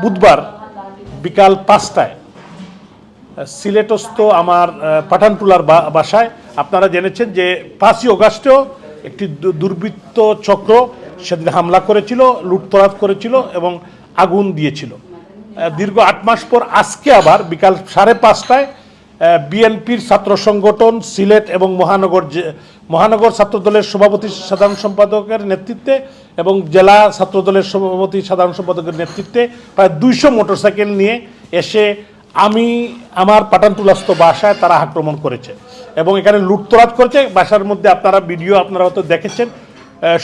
বুধবার বিকাল পাঁচটায়। সিলেটস্থ আমার পাঠানটুলার বাসায় আপনারা জেনেছেন যে পাঁচই অগাস্টেও একটি দুর্বৃত্ত চক্র সেদিন হামলা করেছিল, লুটতরাজ করেছিল এবং আগুন দিয়েছিল। দীর্ঘ আট মাস পর আজকে আবার বিকাল সাড়ে পাঁচটায় বিএনপির ছাত্র সংগঠন, সিলেট এবং মহানগর মহানগর ছাত্রদলের সভাপতি সাধারণ সম্পাদকের নেতৃত্বে এবং জেলা ছাত্রদলের সভাপতি সাধারণ সম্পাদকের নেতৃত্বে প্রায় দুইশো মোটরসাইকেল নিয়ে এসে আমি আমার পাঠানটুলাস্থ বাসায় তারা আক্রমণ করেছে এবং এখানে লুটতরাজ করেছে। বাসার মধ্যে আপনারা ভিডিও আপনারা হয়তো দেখেছেন।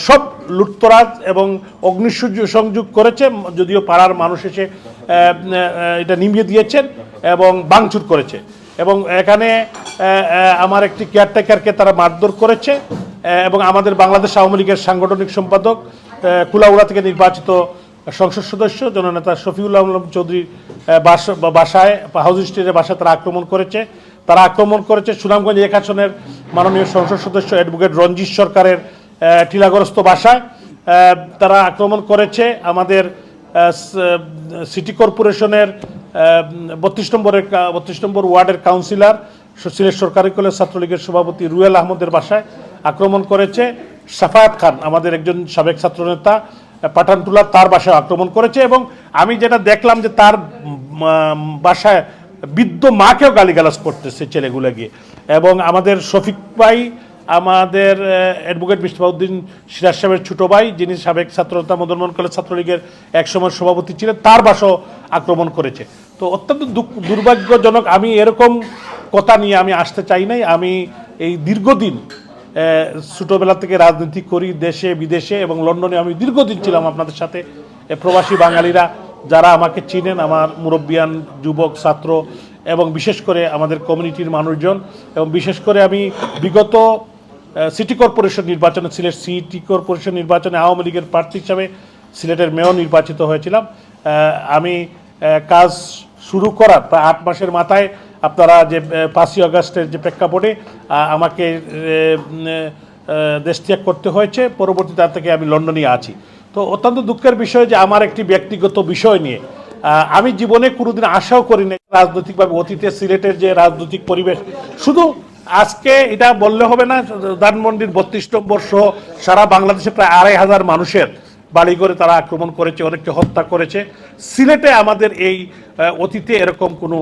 সব লুটতরাজ এবং অগ্নিসংযোগ সংযোগ করেছে। যদিও পাড়ার মানুষ এসে এটা নিমিয়ে দিয়েছেন এবং বাংচুর করেছে। এবং এখানে আমার একটি কেয়ারটেকারকে তারা মারধর করেছে এবং আমাদের বাংলাদেশ আওয়ামী লীগের সাংগঠনিক সম্পাদক কুলাউড়া থেকে নির্বাচিত সংসদ সদস্য, জননেতা শফিউল্লাহ আলম বা- বাসায় হাউজিং স্ট্রিটের বাসায় তারা আক্রমণ করেছে। তারা আক্রমণ করেছে সুনামগঞ্জ এক আসনের মাননীয় সংসদ সদস্য অ্যাডভোকেট রঞ্জিত সরকারের টিলাগ্রস্ত বাসায়। তারা আক্রমণ করেছে আমাদের সিটি কর্পোরেশনের বত্রিশ নম্বরের বত্রিশ নম্বর ওয়ার্ডের কাউন্সিলর সিলেট সরকারি কলেজ ছাত্রলীগের সভাপতি রুয়েল আহমদের বাসায় আক্রমণ করেছে। সাফায়াত খান, আমাদের একজন সাবেক ছাত্রনেতা পাঠানটুলা তার বাসায় আক্রমণ করেছে এবং আমি যেটা দেখলাম যে তার বাসায় বৃদ্ধ মাকেও গালিগালাজ করতেছে ছেলেগুলো গিয়ে এবং আমাদের শফিক ভাই আমাদের অ্যাডভোকেট মিস্তাউদ্দিন সিরাজ সাহেবের ছোটো ভাই, যিনি সাবেক ছাত্রতা মদনমোহন কলেজ ছাত্রলীগের একসময় সভাপতি ছিলেন, তার বাসাও আক্রমণ করেছে। তো অত্যন্ত দুর্ভাগ্যজনক, আমি এরকম কথা নিয়ে আমি আসতে চাই নাই। আমি এই দীর্ঘদিন ছোটোবেলা থেকে রাজনীতি করি দেশে, বিদেশে, এবং লন্ডনে আমি দীর্ঘদিন ছিলাম আপনাদের সাথে। প্রবাসী বাঙালিরা যারা আমাকে চিনেন, আমার মুরব্বিয়ান যুবক, ছাত্র, এবং বিশেষ করে আমাদের কমিউনিটির মানুষজন, এবং বিশেষ করে আমি বিগত সিটি কর্পোরেশন নির্বাচনে সিলেট সিটি কর্পোরেশন নির্বাচনে আওয়ামী লীগের প্রার্থী হিসাবে সিলেটের মেয়র নির্বাচিত হয়েছিলাম। আমি কাজ শুরু করার প্রায় আট মাসের মাথায় আপনারা যে পাঁচই আগস্টের যে প্রেক্ষাপটে আমাকে আহ, দেশত্যাগ করতে হয়েছে পরবর্তী তার থেকে আমি লন্ডনে আছি। তো অত্যন্ত দুঃখের বিষয় যে আমার একটি ব্যক্তিগত বিষয় নিয়ে আমি জীবনে কোনোদিন আশাও করি না রাজনৈতিকভাবে অতীতে সিলেটের যে রাজনৈতিক পরিবেশ শুধু আজকে এটা বললে হবে না ধানমন্ডির বত্রিশ নম্বর সহ সারা বাংলাদেশে প্রায় আড়াই হাজার মানুষের বাড়ি করে তারা আক্রমণ করেছে, অনেককে হত্যা করেছে। সিলেটে আমাদের এই অতীতে এরকম কোনো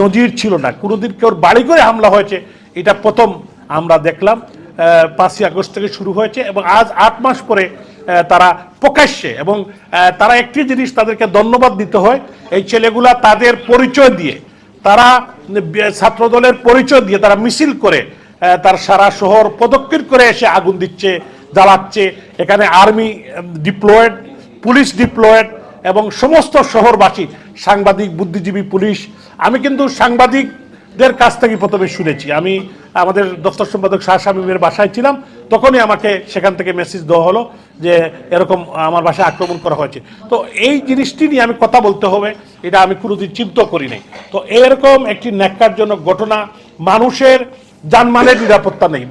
নজির ছিল না। কোনোদিন কেউ বাড়ি করে হামলা হয়েছে? এটা প্রথম আমরা দেখলাম পাঁচই আগস্ট থেকে শুরু হয়েছে এবং আজ আট মাস পরে তারা প্রকাশ্যে এবং তারা একটি জিনিস তাদেরকে ধন্যবাদ দিতে হয়, এই ছেলেগুলা তাদের পরিচয় দিয়ে তারা বি- ছাত্রদলের পরিচয় দিয়ে তারা মিছিল করে তার সারা শহর পদক্ষেপ করে এসে আগুন দিচ্ছে, জ্বালাচ্ছে। এখানে আর্মি ডিপ্লয়েড, পুলিশ ডিপ্লয়েড এবং সমস্ত শহরবাসী, সাংবাদিক, বুদ্ধিজীবী পুলিশ। আমি কিন্তু সাংবাদিকদের কাছ থেকে প্রথমে শুনেছি। আমি আমাদের দপ্তর সম্পাদক শাহ শামীমের বাসায় ছিলাম, তখনই আমাকে সেখান থেকে মেসেজ দেওয়া হলো যে এরকম আমার বাসায় আক্রমণ করা হয়েছে। তো এই জিনিসটি নিয়ে আমি কথা বলতে হবে, এটা আমি কোনোদিন চিন্তা করি নাই। তো এরকম একটি ন্যাক্কারজনক ঘটনা, মানুষের জানমালের নিরাপত্তা নেই।